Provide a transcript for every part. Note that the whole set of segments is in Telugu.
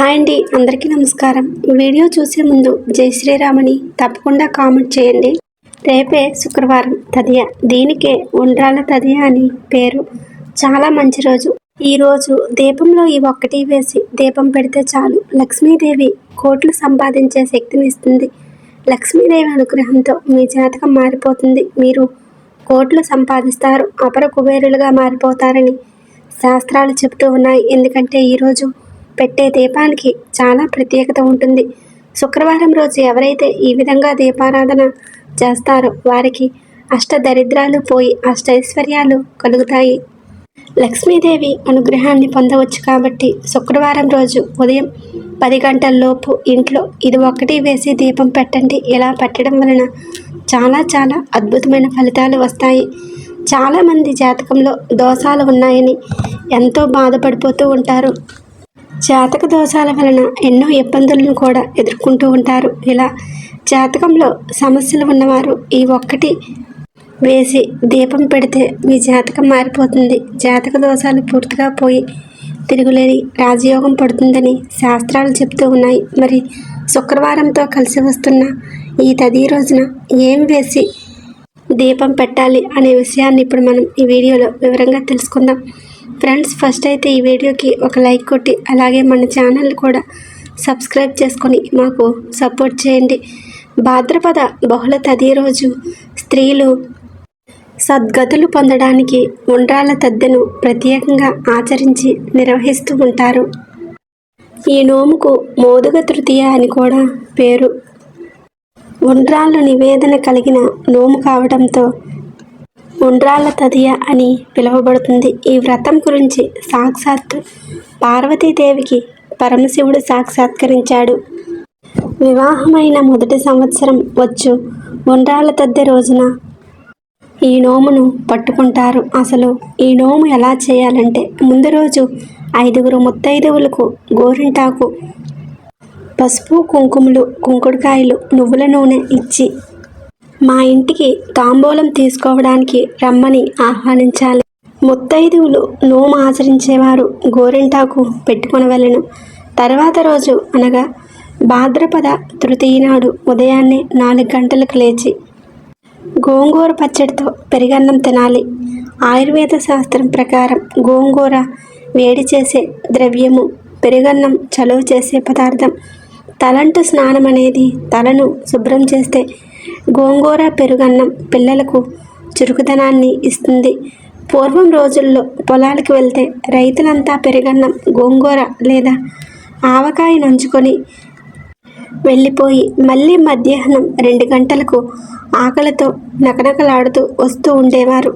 హాయ్ అండి అందరికీ నమస్కారం. వీడియో చూసే ముందు జై శ్రీరామని తప్పకుండా కామెంట్ చేయండి. రేపే శుక్రవారం తదియ దీనికే ఉండ్రాల తదియ అని పేరు. చాలా మంచి రోజు. ఈ రోజు దీపంలో ఈ ఒక్కటి వేసి దీపం పెడితే చాలు. లక్ష్మీదేవి కోట్లు సంపాదించే శక్తిని ఇస్తుంది. లక్ష్మీదేవి అనుగ్రహంతో మీ జాతకం మారిపోతుంది. మీరు కోట్లు సంపాదిస్తారు అపర కుబేరులుగా మారిపోతారని శాస్త్రాలు చెబుతూ ఉన్నాయి. ఎందుకంటే ఈరోజు పెట్టే దీపానికి చాలా ప్రత్యేకత ఉంటుంది. శుక్రవారం రోజు ఎవరైతే ఈ విధంగా దీపారాధన చేస్తారో వారికి అష్ట దరిద్రాలు పోయి అష్టైశ్వర్యాలు కలుగుతాయి. లక్ష్మీదేవి అనుగ్రహాన్ని పొందవచ్చు కాబట్టి శుక్రవారం రోజు ఉదయం పది గంటల్లోపు ఇంట్లో ఇది ఒక్కటి వేసి దీపం పెట్టండి. ఇలా పెట్టడం వలన చాలా చాలా అద్భుతమైన ఫలితాలు వస్తాయి. చాలామంది జాతకంలో దోషాలు ఉన్నాయని ఎంతో బాధపడిపోతూ ఉంటారు. జాతక దోషాల వలన ఎన్నో ఇబ్బందులను కూడా ఎదుర్కొంటూ ఉంటారు. ఇలా జాతకంలో సమస్యలు ఉన్నవారు ఈ ఒక్కటి వేసి దీపం పెడితే మీ జాతకం మారిపోతుంది. జాతక దోషాలు పూర్తిగా పోయి తిరుగులేని రాజయోగం పడుతుందని శాస్త్రాలు చెప్తూ ఉన్నాయి. మరి శుక్రవారంతో కలిసి వస్తున్న ఈ తది రోజున ఏం వేసి దీపం పెట్టాలి అనే విషయాన్ని ఇప్పుడు మనం ఈ వీడియోలో వివరంగా తెలుసుకుందాం. ఫ్రెండ్స్ ఫస్ట్ అయితే ఈ వీడియోకి ఒక లైక్ కొట్టి అలాగే మన ఛానల్ కూడా సబ్స్క్రైబ్ చేసుకొని మాకు సపోర్ట్ చేయండి. భాద్రపద బహుళ తదే రోజు. స్త్రీలు సద్గతులు పొందడానికి ఉండ్రాల తద్దెను ప్రత్యేకంగా ఆచరించి నిర్వహిస్తూ ఉంటారు. ఈ నోముకు మోదుగ తృతీయ అని కూడా పేరు. ఉండ్రాళ్ళు నివేదన కలిగిన నోము కావడంతో ఉండ్రాళ్ళ తదియ అని పిలువబడుతుంది. ఈ వ్రతం గురించి సాక్షాత్తు పార్వతీదేవికి పరమశివుడు సాక్షాత్కరించాడు. వివాహమైన మొదటి సంవత్సరం వచ్చు ఉండ్రాళ్ళ తద్దె రోజున ఈ నోమును పట్టుకుంటారు. అసలు ఈ నోము ఎలా చేయాలంటే ముందు రోజు ఐదుగురు ముత్తైదువులకు గోరింటాకు పసుపు కుంకుమలు కుంకుడుకాయలు నువ్వుల నూనె ఇచ్చి మా ఇంటికి తాంబూలం తీసుకోవడానికి రమ్మని ఆహ్వానించాలి. ముత్తైదువులు నోము ఆచరించేవారు గోరింటాకు పెట్టుకుని వెళ్ళను. తర్వాత రోజు అనగా భాద్రపద తృతీయ నాడు ఉదయాన్నే నాలుగు గంటలకు లేచి గోంగూర పచ్చడితో పెరిగన్నం తినాలి. ఆయుర్వేద శాస్త్రం ప్రకారం గోంగూర వేడి చేసే ద్రవ్యము పెరుగన్నం చలువ చేసే పదార్థం తలంటు స్నానం అనేది తలను శుభ్రం చేస్తే గోంగూర పెరుగన్నం పిల్లలకు చురుకుదనాన్ని ఇస్తుంది. పూర్వం రోజుల్లో పొలాలకు వెళ్తే రైతులంతా పెరుగన్నం గోంగూర లేదా ఆవకాయ నంచుకొని వెళ్ళిపోయి మళ్ళీ మధ్యాహ్నం రెండు గంటలకు ఆకలితో నకనకలాడుతూ వస్తూ ఉండేవారు.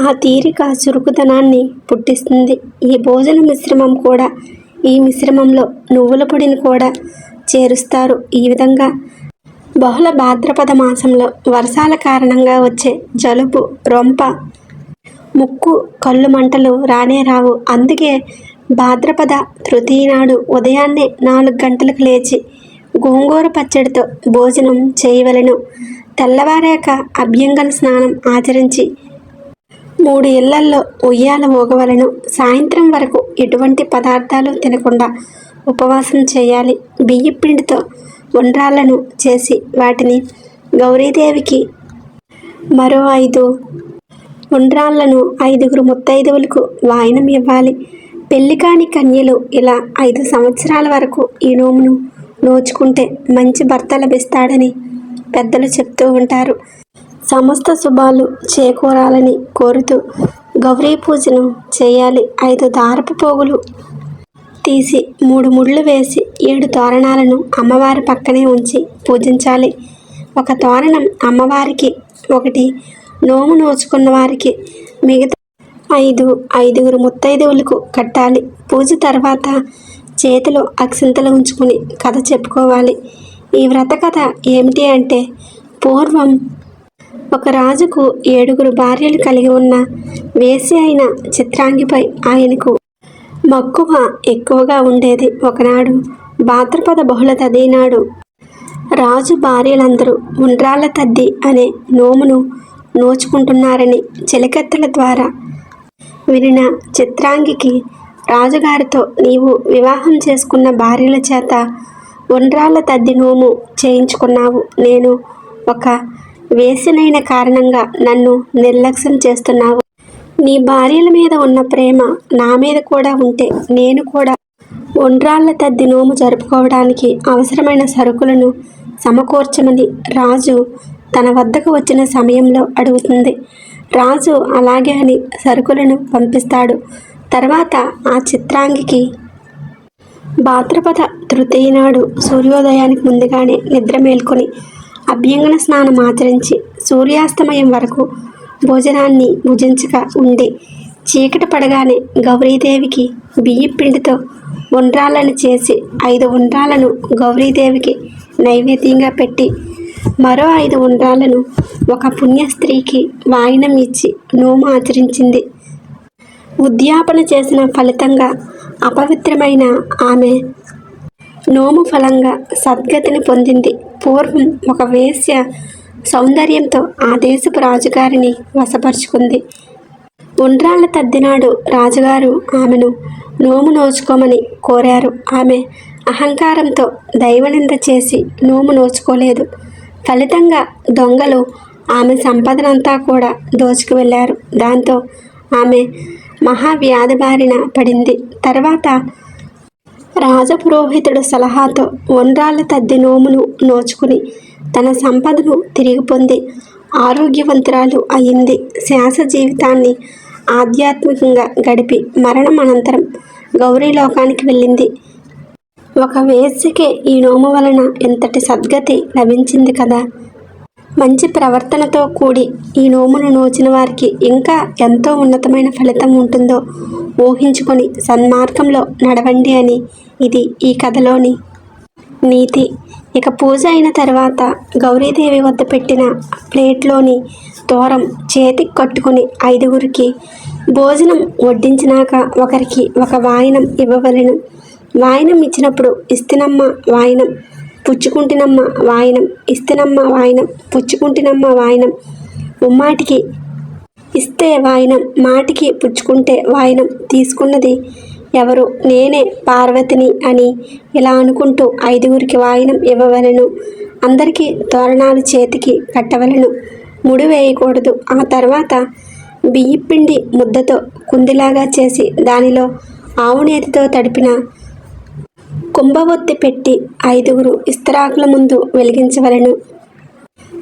ఆ తీరిక చురుకుదనాన్ని పుట్టిస్తుంది. ఈ భోజన మిశ్రమం కూడా ఈ మిశ్రమంలో నువ్వుల పొడిని కూడా చేరుస్తారు. ఈ విధంగా బహుళ భాద్రపద మాసంలో వర్షాల కారణంగా వచ్చే జలుబు రొంప ముక్కు కళ్ళు మంటలు రానే రావు. అందుకే భాద్రపద తృతీయ నాడు ఉదయాన్నే నాలుగు గంటలకు లేచి గోంగూర పచ్చడితో భోజనం చేయవలను. తెల్లవారాక అభ్యంగన స్నానం ఆచరించి మూడు ఇళ్ళల్లో ఉయ్యాల ఊగవలను. సాయంత్రం వరకు ఎటువంటి పదార్థాలు తినకుండా ఉపవాసం చేయాలి. బియ్య పిండితో ఉండ్రాళ్ళను చేసి వాటిని గౌరీదేవికి మరో ఐదు ఉండ్రాళ్ళను ఐదుగురు ముత్తైదువులకు వాయనం ఇవ్వాలి. పెళ్ళి కాని కన్యలు ఇలా ఐదు సంవత్సరాల వరకు ఈ నోమును నోచుకుంటే మంచి భర్త లభిస్తాడని పెద్దలు చెప్తూ ఉంటారు. సమస్త శుభాలు చేకూరాలని కోరుతూ గౌరీ పూజను చేయాలి. ఐదు దారపు పోగులు తీసి మూడు ముళ్ళు వేసి ఏడు తోరణాలను అమ్మవారి పక్కనే ఉంచి పూజించాలి. ఒక తోరణం అమ్మవారికి ఒకటి నోము నోచుకున్న వారికి మిగతా ఐదు ఐదుగురు ముత్తైదువులకు కట్టాలి. పూజ తర్వాత చేతిలో అక్షింతలు ఉంచుకుని కథ చెప్పుకోవాలి. ఈ వ్రత కథ ఏమిటి అంటే పూర్వం ఒక రాజుకు ఏడుగురు భార్యలు కలిగి ఉన్న వేసి అయిన చిత్రాంగిపై ఆయనకు మక్కువ ఎక్కువగా ఉండేది ఒకనాడు. భాద్రపద బహుళ తదీనాడు రాజు భార్యలందరూ ఉండ్రాళ్ళ తద్ది అనే నోమును నోచుకుంటున్నారని చిలకెత్తల ద్వారా వినిన చిత్రాంగికి రాజుగారితో నీవు వివాహం చేసుకున్న భార్యల చేత ఉండ్రాళ్ళ తద్ది నోము చేయించుకున్నావు. నేను ఒక వేసినైన కారణంగా నన్ను నిర్లక్ష్యం చేస్తున్నావు. నీ భార్యల మీద ఉన్న ప్రేమ నా మీద కూడా ఉంటే నేను కూడా ఒండ్రాళ్ళ తద్ది నోము జరుపుకోవడానికి అవసరమైన సరుకులను సమకూర్చమని రాజు తన వద్దకు వచ్చిన సమయంలో అడుగుతుంది. రాజు అలాగే అని సరుకులను పంపిస్తాడు. తర్వాత ఆ చిత్రాంగికి భాద్రపద తృతీయ నాడు సూర్యోదయానికి ముందుగానే నిద్ర మేల్కొని అభ్యంగన స్నానం ఆచరించి సూర్యాస్తమయం వరకు భోజనాన్ని భుజించక ఉండి చీకటి పడగానే గౌరీదేవికి బియ్యం పిండితో ఉండ్రాలను చేసి ఐదు ఉండ్రాలను గౌరీదేవికి నైవేద్యంగా పెట్టి మరో ఐదు ఉండ్రాలను ఒక పుణ్య స్త్రీకి వాయినం ఇచ్చి నోము ఆచరించింది. ఉద్యాపన చేసిన ఫలితంగా అపవిత్రమైన ఆమె నోము ఫలంగా సద్గతిని పొందింది. పూర్వం ఒక వేశ్య సౌందర్యంతో ఆ దేశపు రాజుగారిని వశపరుచుకుంది. ఉండ్రాళ్ళ తద్దినాడు రాజుగారు ఆమెను నోము నోచుకోమని కోరారు. ఆమె అహంకారంతో దైవనింద చేసి నోము నోచుకోలేదు. ఫలితంగా దొంగలు ఆమె సంపదనంతా కూడా దోచుకు వెళ్ళారు. దాంతో ఆమె మహావ్యాధి బారిన పడింది. తర్వాత రాజపురోహితుడు సలహాతో ఉండ్రాళ్ళ తద్ది నోమును నోచుకుని తన సంపదను తిరిగి పొంది ఆరోగ్యవంతురాలు అయింది. శ్వాస జీవితాన్ని ఆధ్యాత్మికంగా గడిపి మరణం అనంతరం గౌరీ లోకానికి వెళ్ళింది. ఒక వేశ్యకే ఈ నోము వలన ఎంతటి సద్గతి లభించింది కదా? మంచి ప్రవర్తనతో కూడి ఈ నోమును నోచిన వారికి ఇంకా ఎంతో ఉన్నతమైన ఫలితం ఉంటుందో ఊహించుకొని సన్మార్గంలో నడవండి అని ఇది ఈ కథలోని నీతి. ఇక పూజ అయిన తర్వాత గౌరీదేవి వద్ద పెట్టిన ప్లేట్లోని దూరం చేతికి కట్టుకుని ఐదుగురికి భోజనం వడ్డించినాక ఒకరికి ఒక వాయినం ఇవ్వవలను. వాయినం ఇచ్చినప్పుడు ఇస్తినమ్మ వాయినం పుచ్చుకుంటినమ్మ వాయినం ఇస్తినమ్మ వాయినం పుచ్చుకుంటినమ్మ వాయినం. ఉమ్మాటికి ఇస్తే వాయినం మాటికి పుచ్చుకుంటే వాయినం తీసుకున్నది ఎవరు? నేనే పార్వతిని అని ఇలా అనుకుంటూ ఐదుగురికి వాయినం ఇవ్వవలను. అందరికీ తోరణాలు చేతికి కట్టవలను. ముడి వేయకూడదు. ఆ తర్వాత బియ్యపిండి ముద్దతో కుందిలాగా చేసి దానిలో ఆవు నేతితో తడిపిన కుంభవొత్తి పెట్టి ఐదుగురు ఇస్తరాకుల ముందు వెలిగించవలను.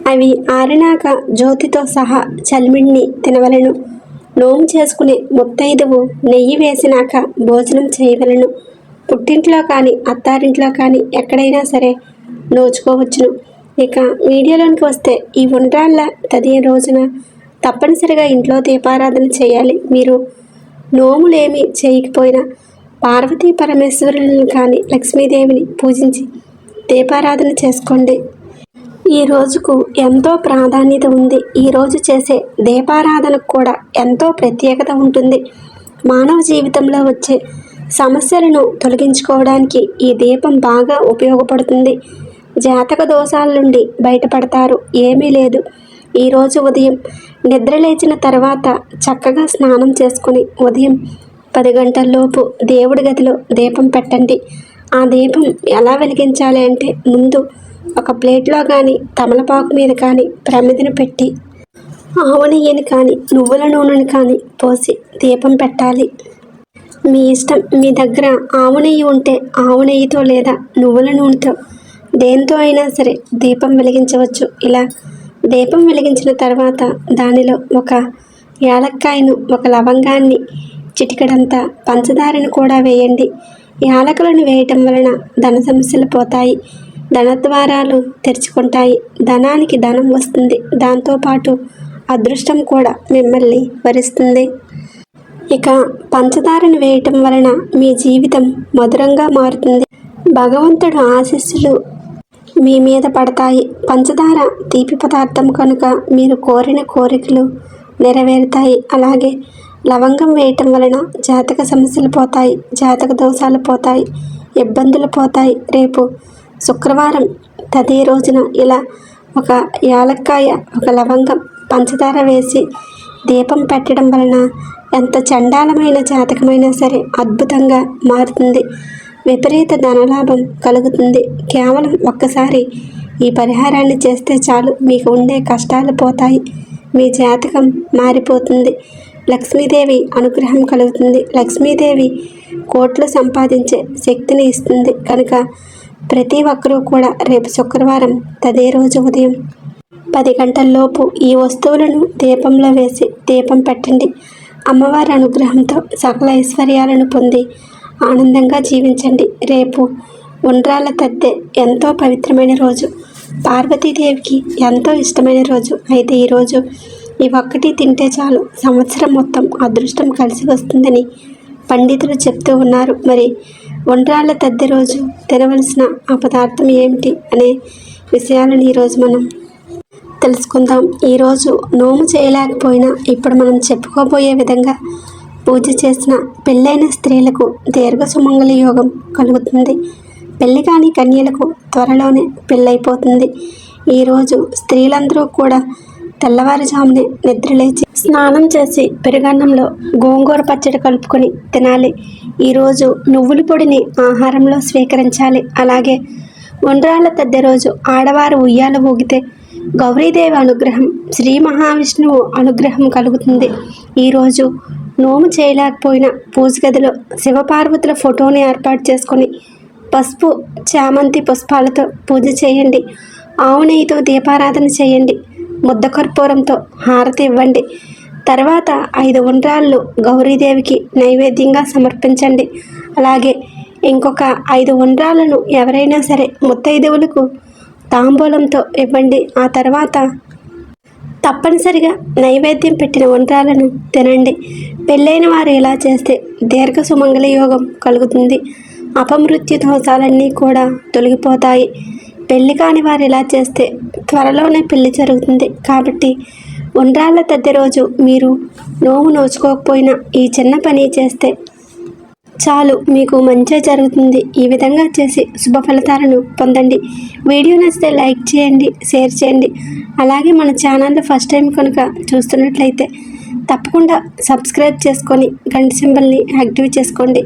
అవి ఆరినాక జ్యోతితో సహా చల్మిడిని తినవలను. నోము చేసుకుని ముత్తైదువు నెయ్యి వేసినాక భోజనం చేయవలను. పుట్టింట్లో కానీ అత్తారింట్లో కానీ ఎక్కడైనా సరే నోచుకోవచ్చును. ఇక వీడియోలోనికి వస్తే ఈ ఉండ్రాళ్ళ తదియ రోజున తప్పనిసరిగా ఇంట్లో దీపారాధన చేయాలి. మీరు నోములేమి చేయకపోయినా పార్వతీ పరమేశ్వరులను కానీ లక్ష్మీదేవిని పూజించి దీపారాధన చేసుకోండి. ఈ రోజుకు ఎంతో ప్రాధాన్యత ఉంది. ఈ రోజు చేసే దీపారాధనకు కూడా ఎంతో ప్రత్యేకత ఉంటుంది. మానవ జీవితంలో వచ్చే సమస్యలను తొలగించుకోవడానికి ఈ దీపం బాగా ఉపయోగపడుతుంది. జాతక దోషాల నుండి బయటపడతారు. ఏమీ లేదు. ఈరోజు ఉదయం నిద్ర లేచిన తర్వాత చక్కగా స్నానం చేసుకుని ఉదయం పది గంటల్లోపు దేవుడి గదిలో దీపం పెట్టండి. ఆ దీపం ఎలా వెలిగించాలి అంటే ముందు ఒక ప్లేట్లో కానీ తమలపాకు మీద కానీ ప్రమిదిని పెట్టి ఆవు నెయ్యిని కానీ నువ్వుల నూనెని కానీ పోసి దీపం పెట్టాలి. మీ ఇష్టం మీ దగ్గర ఆవు నెయ్యి ఉంటే ఆవు నెయ్యితో లేదా నువ్వుల నూనెతో దేంతో అయినా సరే దీపం వెలిగించవచ్చు. ఇలా దీపం వెలిగించిన తర్వాత దానిలో ఒక యాలక్కాయను ఒక లవంగాన్ని చిటికడంతా పంచదారను కూడా వేయండి. యాలకులను వేయటం వలన ధన సమస్యలు పోతాయి. ధనద్వారాలు తెరుచుకుంటాయి. ధనానికి ధనం వస్తుంది. దాంతోపాటు అదృష్టం కూడా మిమ్మల్ని వరిస్తుంది. ఇక పంచదారను వేయటం వలన మీ జీవితం మధురంగా మారుతుంది. భగవంతుడు ఆశీస్సులు మీ మీద పడతాయి. పంచదార తీపి పదార్థం కనుక మీరు కోరిన కోరికలు నెరవేరుతాయి. అలాగే లవంగం వేయటం వలన జాతక సమస్యలు పోతాయి. జాతక దోషాలు పోతాయి. ఇబ్బందులు పోతాయి. రేపు శుక్రవారం తదే రోజున ఇలా ఒక యాలక్కాయ ఒక లవంగం పంచదార వేసి దీపం పెట్టడం వలన ఎంత చండాలమైన జాతకమైనా సరే అద్భుతంగా మారుతుంది. విపరీత ధనలాభం కలుగుతుంది. కేవలం ఒక్కసారి ఈ పరిహారాన్ని చేస్తే చాలు. మీకు ఉండే కష్టాలు పోతాయి. మీ జాతకం మారిపోతుంది. లక్ష్మీదేవి అనుగ్రహం కలుగుతుంది. లక్ష్మీదేవి కోట్లు సంపాదించే శక్తిని ఇస్తుంది. కనుక ప్రతి ఒక్కరూ కూడా రేపు శుక్రవారం తదే రోజు ఉదయం పది గంటల్లోపు ఈ వస్తువులను దీపంలో వేసి దీపం పెట్టండి. అమ్మవారి అనుగ్రహంతో సకల ఐశ్వర్యాలను పొంది ఆనందంగా జీవించండి. రేపు ఉండ్రాల తద్దె ఎంతో పవిత్రమైన రోజు. పార్వతీదేవికి ఎంతో ఇష్టమైన రోజు. అయితే ఈరోజు ఈ ఒక్కటి తింటే చాలు సంవత్సరం మొత్తం అదృష్టం కలిసి వస్తుందని పండితులు చెప్తూ ఉన్నారు. మరి ఉండ్రాళ్ళ తద్ది రోజు తినవలసిన ఆ పదార్థం ఏమిటి అనే విషయాలను ఈరోజు మనం తెలుసుకుందాం. ఈరోజు నోము చేయలేకపోయినా ఇప్పుడు మనం చెప్పుకోబోయే విధంగా పూజ చేసిన పెళ్ళైన స్త్రీలకు దీర్ఘ సుమంగళ యోగం కలుగుతుంది. పెళ్ళి కాని కన్యలకు త్వరలోనే పెళ్ళైపోతుంది. ఈరోజు స్త్రీలందరూ కూడా తెల్లవారుజామునే నిద్రలేచి స్నానం చేసి పెరుగన్నంలో గోంగూర పచ్చడి కలుపుకొని తినాలి. ఈరోజు నువ్వుల పొడిని ఆహారంలో స్వీకరించాలి. అలాగే ఉండ్రాళ్ళ తద్దె రోజు ఆడవారు ఉయ్యాల ఊగితే గౌరీదేవి అనుగ్రహం శ్రీ మహావిష్ణువు అనుగ్రహం కలుగుతుంది. ఈరోజు నోము చేయలేకపోయిన పూజ గదిలో శివపార్వతుల ఫోటోని ఏర్పాటు చేసుకొని పసుపు చామంతి పుష్పాలతో పూజ చేయండి. ఆవు నెయ్యితో దీపారాధన చేయండి. ముద్దకర్పూరంతో హారతి ఇవ్వండి. తర్వాత ఐదు ఉండ్రాళ్ళు గౌరీదేవికి నైవేద్యంగా సమర్పించండి. అలాగే ఇంకొక ఐదు ఉండ్రాలను ఎవరైనా సరే ముత్తైదువులకు తాంబూలంతో ఇవ్వండి. ఆ తర్వాత తప్పనిసరిగా నైవేద్యం పెట్టిన వంటలను తినండి. పెళ్ళైన వారు ఇలా చేస్తే దీర్ఘ సుమంగళ యోగం కలుగుతుంది. అపమృత్యు దోషాలన్నీ కూడా తొలగిపోతాయి. పెళ్ళి కాని వారు ఇలా చేస్తే త్వరలోనే పెళ్ళి జరుగుతుంది. కాబట్టి ఉండ్రాళ్ళ తద్ది రోజు మీరు నోము నోచుకోకపోయినా ఈ చిన్న పని చేస్తే చాలు మీకు మంచి జరుగుతుంది. ఈ విధంగా చేసి శుభ ఫలితాలను పొందండి. వీడియో నచ్చితే లైక్ చేయండి షేర్ చేయండి. అలాగే మన ఛానల్ ఫస్ట్ టైం కనుక చూస్తున్నట్లయితే తప్పకుండా సబ్స్క్రైబ్ చేసుకొని గంట సింబల్ని యాక్టివ్ చేసుకోండి.